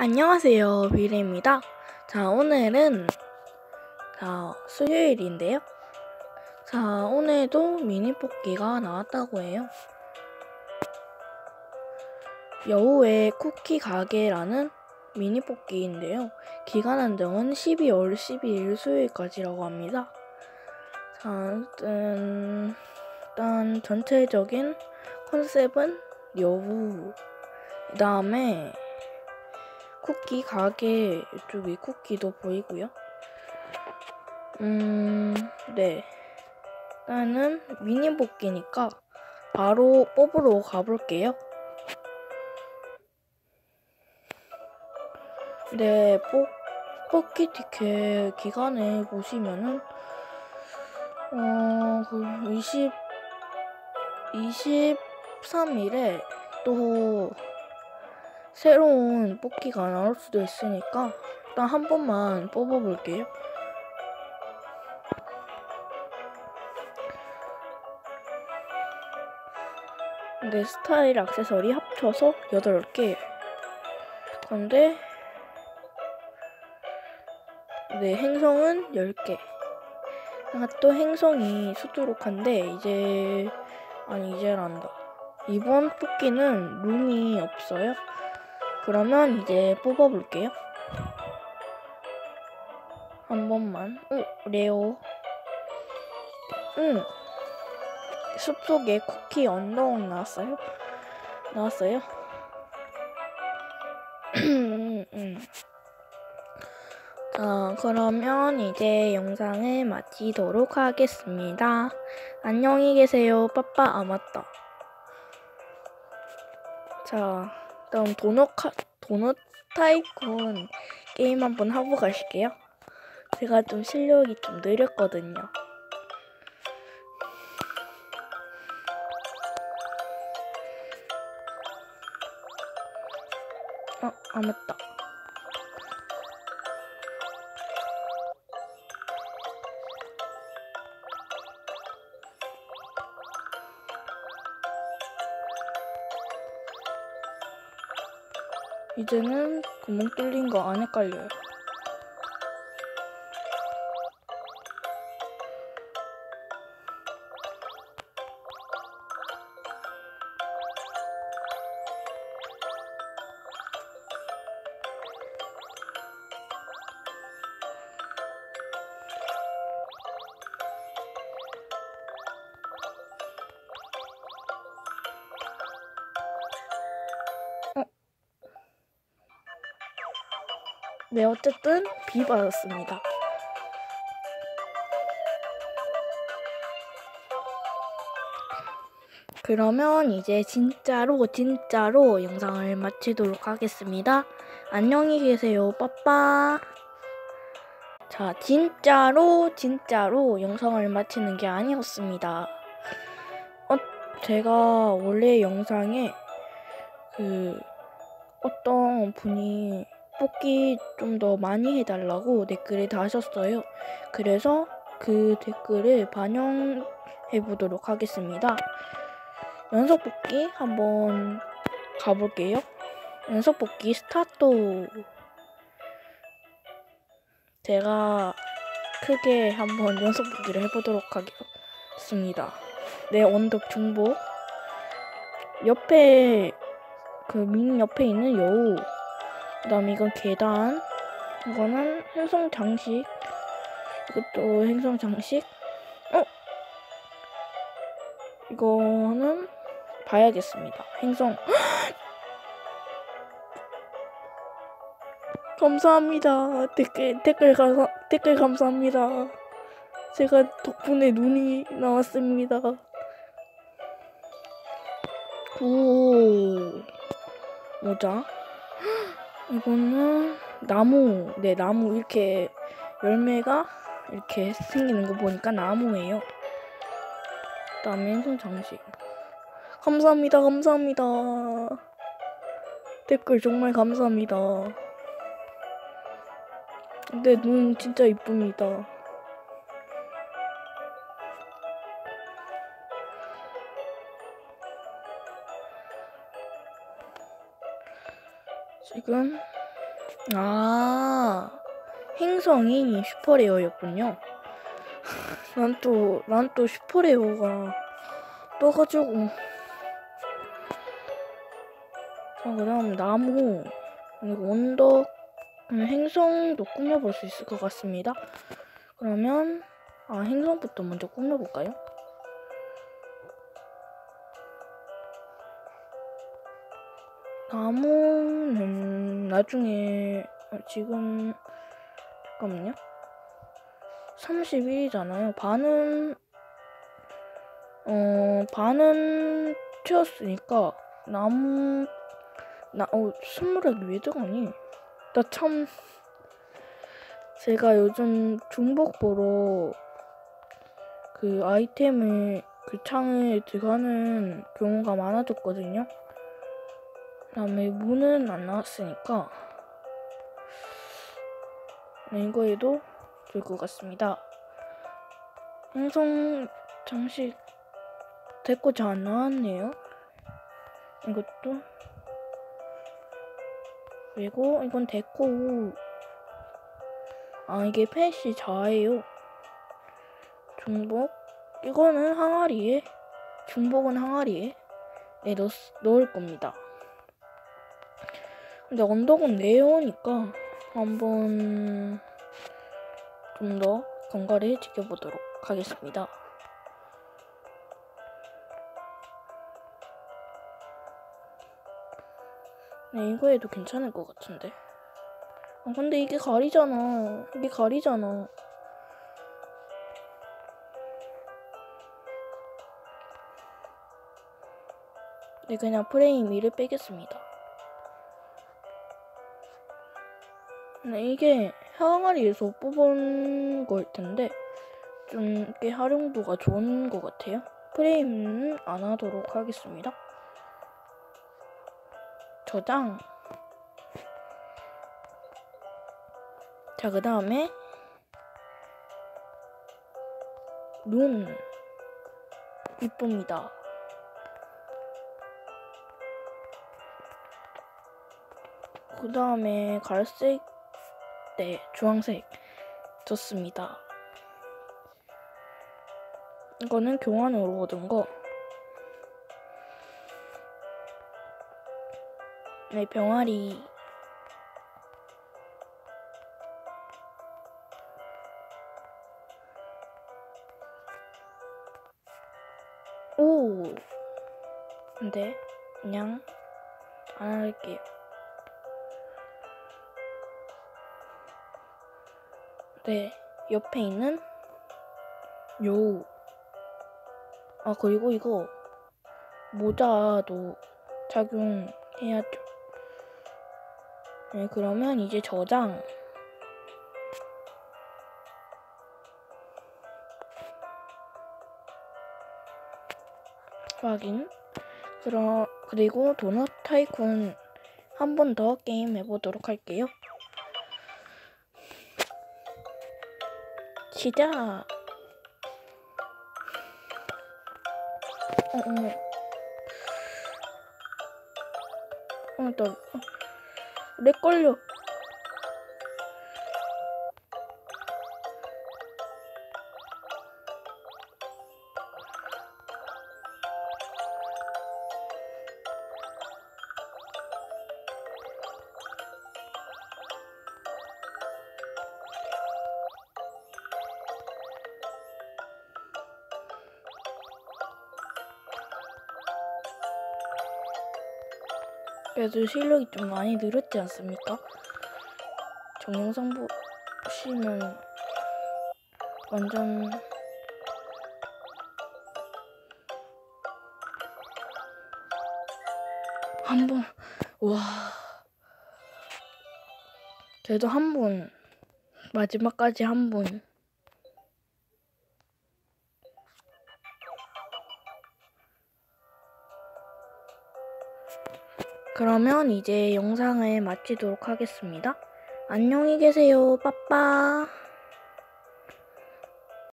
안녕하세요. 미래입니다. 자, 오늘은 자, 수요일인데요. 자, 오늘도 미니 뽑기가 나왔다고 해요. 여우의 쿠키 가게라는 미니 뽑기인데요. 기간 한정은 12월 12일 수요일까지라고 합니다. 자, 일단, 일단 전체적인 컨셉은 여우. 그 다음에 쿠키 가게 이쪽에 쿠키도 보이고요. 음, 네. 일단은 미니 뽑기니까 바로 뽑으러 가볼게요. 네, 뽑, 뽑기 티켓 기간에 보시면은, 어, 그 20, 23일에 또 새로운 뽑기가 나올 수도 있으니까 일단 한 번만 뽑아볼게요. 근데 스타일 액세서리 합쳐서 8개. 근데 네, 행성은 10개. 아, 또 행성이 수두룩한데 이제 아니 이제란다. 이번 뽑기는 룸이 없어요. 그러면 이제 뽑아볼게요. 한 번만. 응, 레오. 응. 숲속에 쿠키 언더옥 나왔어요? 나왔어요? 자, 그러면 이제 영상을 마치도록 하겠습니다. 안녕히 계세요. 빠빠. 아, 맞다. 자, 그럼 도넛, 카, 도넛 타이쿤 게임 한번 하고 가실게요. 제가 좀 실력이 좀 느렸거든요. 어, 아, 맞다. 이제는 구멍 뚫린 거 안 헷갈려요. 네, 어쨌든 B 받았습니다. 그러면 이제 진짜로 진짜로 영상을 마치도록 하겠습니다. 안녕히 계세요. 빠빠. 자, 진짜로 진짜로 영상을 마치는 게 아니었습니다. 어, 제가 원래 영상에 그 어떤 분이 뽑기 좀더 많이 해달라고 댓글을 다셨어요. 그래서 그 댓글을 반영해 보도록 하겠습니다. 연속 뽑기 한번 가볼게요. 연속 뽑기 스타트. 제가 크게 한번 연속 뽑기를 해보도록 하겠습니다. 네, 언덕 중복. 옆에 그 민 옆에 있는 여우. 그 다음에 이건 계단. 이거는 행성 장식. 이것도 행성 장식. 어? 이거는 봐야겠습니다. 행성. 감사합니다. 댓글, 댓글, 가, 댓글 감사합니다. 제가 덕분에 눈이 나왔습니다. 오, 모자. 이거는 나무, 네, 나무 이렇게 열매가 이렇게 생기는 거 보니까 나무예요. 그다음에 행성 장식. 감사합니다, 감사합니다. 댓글 정말 감사합니다. 근데 눈 진짜 이쁩니다. 지금 아, 행성이 슈퍼레어였군요. 난 또, 난 또 슈퍼레어가 떠가지고. 자, 그 다음 나무, 그리고 언덕, 음, 행성도 꾸며볼 수 있을 것 같습니다. 그러면, 아, 행성부터 먼저 꾸며볼까요? 나무는 나중에 어, 지금 잠깐만요. 31이잖아요. 반은 어 반은 채웠으니까 나무 나어 스물에 왜 들어가니? 나 참 제가 요즘 중복 보러 그 아이템을 그 창에 들어가는 경우가 많아졌거든요. 다음에 문은 안 나왔으니까 네, 이거에도 될 것 같습니다. 행성 장식 됐고 잘 안 나왔네요. 이것도 그리고 이건 됐고 아 이게 펫이 자예요. 중복 이거는 항아리에 중복은 항아리에 네, 넣, 넣을 겁니다. 근데 언덕은 내려오니까 한번 좀더 건강을 지켜보도록 하겠습니다. 네, 이거 해도 괜찮을 것 같은데. 아, 근데 이게 가리잖아. 이게 가리잖아. 네, 그냥 프레임 2를 빼겠습니다. 네, 이게 항아리에서 뽑은 걸 텐데 좀 꽤 활용도가 좋은 것 같아요. 프레임은 안 하도록 하겠습니다. 저장. 자, 그 다음에 눈 이쁩니다. 그 다음에 갈색 네, 주황색 좋습니다. 이거는 교환으로 얻은 거. 네, 병아리. 오! 근데, 그냥, 안 할게요. 네, 옆에 있는 요. 아, 그리고 이거 모자도 착용해야죠. 네, 그러면 이제 저장. 확인. 그럼, 그리고 도넛 타이쿤 한 번 더 게임 해보도록 할게요. 시작. 어, 어머. 어, 나, 어, 렉 걸려. 그래도 실력이 좀 많이 늘었지 않습니까? 정영상 보시면 완전 한 번, 와. 그래도 한 번, 마지막까지 한 번. 그러면 이제 영상을 마치도록 하겠습니다. 안녕히 계세요. 빠빠.